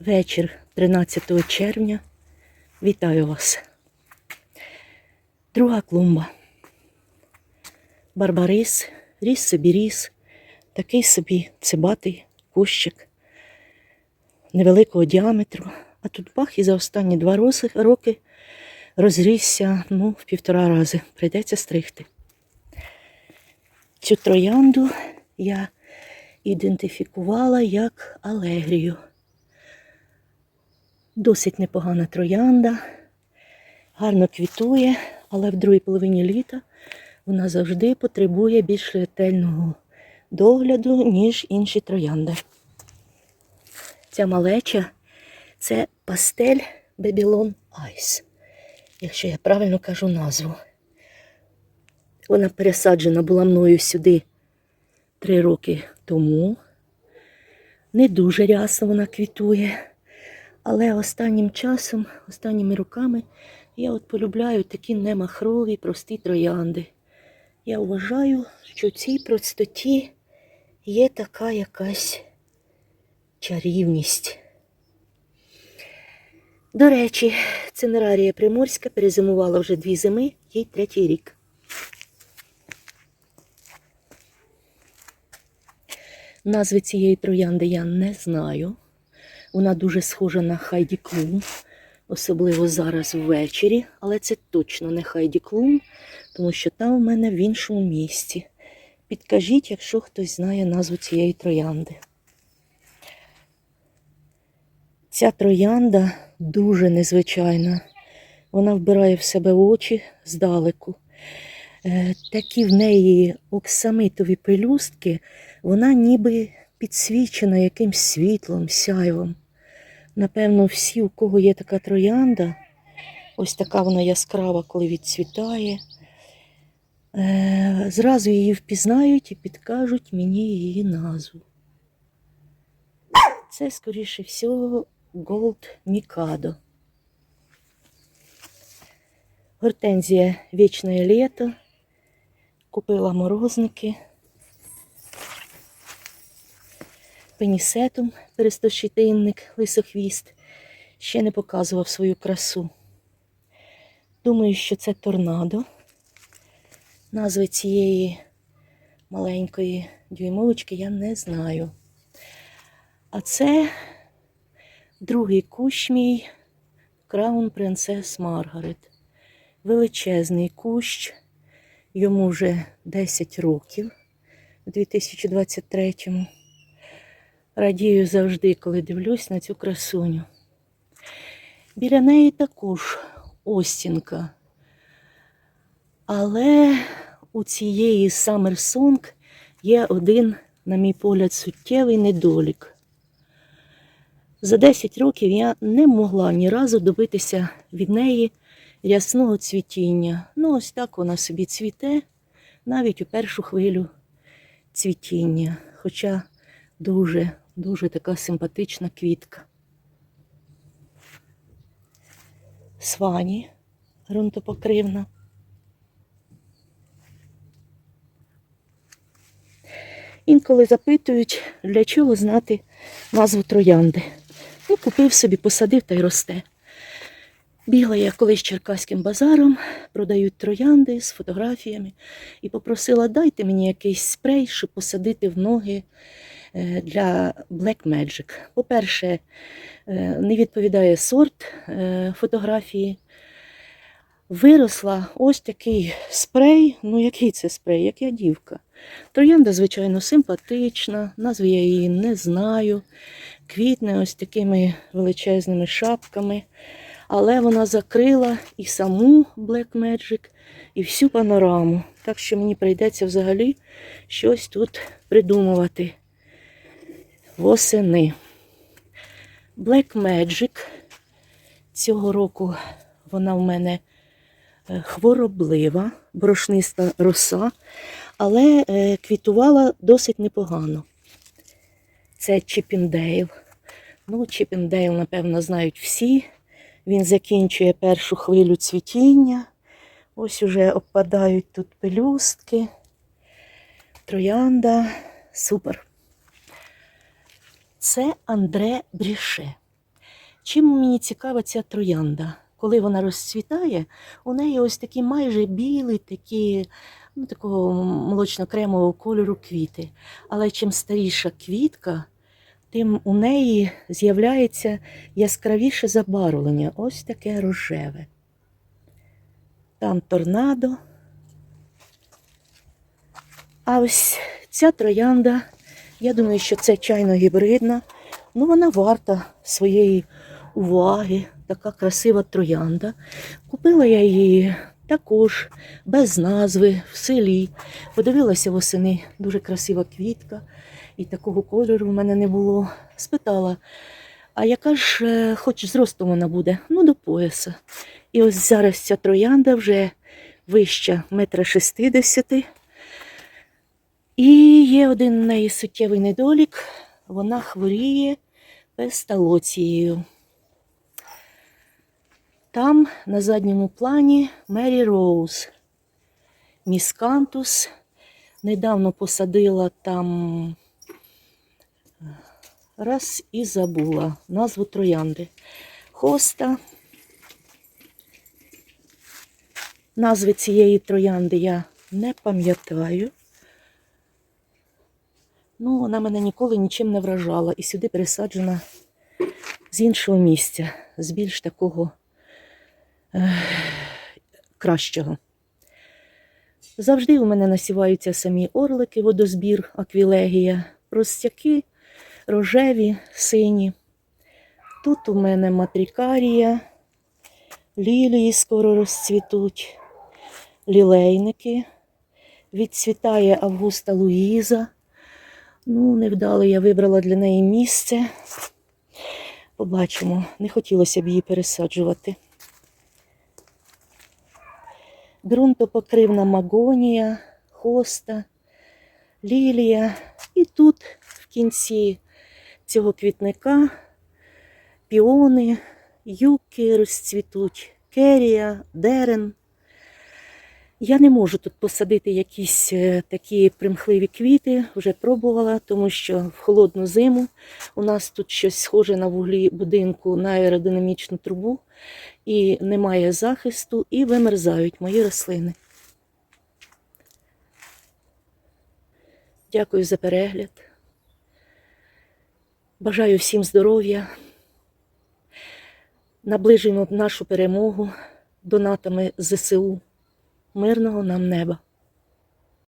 Вечір 13 червня. Вітаю вас. Друга клумба. Барбарис, ріс собі ріс, такий собі цибатий кущик невеликого діаметру. А тут бах і за останні два роки розрісся ну, в півтора рази. Прийдеться стригти. Цю троянду я ідентифікувала як алегрію. Досить непогана троянда, гарно квітує, але в другій половині літа вона завжди потребує більш ретельного догляду, ніж інші троянди. Ця малеча це пастель Babylon Ice, якщо я правильно кажу назву. Вона пересаджена була мною сюди три роки тому. Не дуже рясно вона квітує. Але останнім часом, останніми роками, я от полюбляю такі немахрові, прості троянди. Я вважаю, що в цій простоті є така якась чарівність. До речі, цинерарія Приморська перезимувала вже дві зими, їй третій рік. Назви цієї троянди я не знаю. Вона дуже схожа на Хайді Клум, особливо зараз ввечері, але це точно не Хайді Клум, тому що там у мене в іншому місці. Підкажіть, якщо хтось знає назву цієї троянди. Ця троянда дуже незвичайна. Вона вбирає в себе очі здалеку. Е, Такі в неї оксамитові пелюстки, вона ніби підсвічена якимсь світлом, сяйвом. Напевно, всі, у кого є така троянда, ось така вона яскрава, коли відцвітає, е, зразу її впізнають і підкажуть мені її назву. Це, скоріше всього, Gold Mikado. Гортензія Вічне літо. Купила морозники. Пенісетум, перестощитинник, лисохвіст. Ще не показував свою красу. Думаю, що це торнадо. Назви цієї маленької дюймовочки я не знаю. А це другий кущ мій Краун Принцес Маргарет. Величезний кущ. Йому вже 10 років у 2023-му. Радію завжди, коли дивлюсь на цю красуню. Біля неї також остінка. Але у цієї Song є один, на мій погляд, суттєвий недолік. За 10 років я не могла ні разу добитися від неї рясного цвітіння. Ну, ось так вона собі цвіте навіть у першу хвилю цвітіння. Хоча дуже, дуже така симпатична квітка. Свані грунтопокривна. Інколи запитують, для чого знати назву троянди. Ну, купив собі, посадив та й росте. Бігла я колись черкаським базаром, продають троянди з фотографіями і попросила, дайте мені якийсь спрей, щоб посадити в ноги е, для Black Magic. По-перше, е, не відповідає сорт е, фотографії. Виросла ось такий спрей. Ну, який це спрей, як я дівка. Троянда, звичайно, симпатична, назви я її не знаю. Квітне ось такими величезними шапками. Але вона закрила і саму Black Magic, і всю панораму. Так що мені прийдеться взагалі щось тут придумувати восени. Black Magic. Цього року вона в мене е, хвороблива, борошниста роса, але е, квітувала досить непогано. Це Чіпіндейл. Ну, Чіпіндейл, напевно, знають всі. Він закінчує першу хвилю цвітіння. Ось уже обпадають тут пелюстки. Троянда. Супер. Це Андре Бріше. Чим мені цікава ця троянда? Коли вона розцвітає, у неї ось такі майже білі, такі, ну, такого молочно-кремового кольору квіти. Але чим старіша квітка, тим у неї з'являється яскравіше забарвлення. Ось таке рожеве. Там торнадо. А ось ця троянда, я думаю, що це чайно гібридна. Ну, вона варта своєї уваги. Така красива троянда. Купила я її також без назви в селі. Подивилася восени, дуже красива квітка, і такого кольору в мене не було. Спитала, а яка ж е, хоч зростом вона буде? Ну, до пояса. І ось зараз ця троянда вже вища метра шестидесяти. І є один в неї суттєвий недолік. Вона хворіє песталоцією. Там на задньому плані Мері Роуз. Міскантус. Недавно посадила там раз і забула назву троянди. Хоста. Назви цієї троянди я не пам'ятаю. Ну, вона мене ніколи нічим не вражала і сюди пересаджена з іншого місця, з більш такого е, кращого. Завжди у мене насіваються самі орлики, водозбір, аквілегія, простяки, рожеві, сині. Тут у мене матрікарія, лілії скоро розцвітуть, лілейники. Відцвітає Августа Луїза. Ну, невдало я вибрала для неї місце. Побачимо, не хотілося б її пересаджувати. Ґрунтопокривна магонія, хоста, лілія. І тут в кінці цього квітника піони, юки розцвітуть, керія, дерен. Я не можу тут посадити якісь е, такі примхливі квіти, вже пробувала, тому що в холодну зиму у нас тут щось схоже на вуглі будинку на аеродинамічну трубу, і немає захисту, і вимерзають мої рослини. Дякую за перегляд. Бажаю всім здоров'я. Наближуємо нашу перемогу донатами ЗСУ. Мирного нам неба.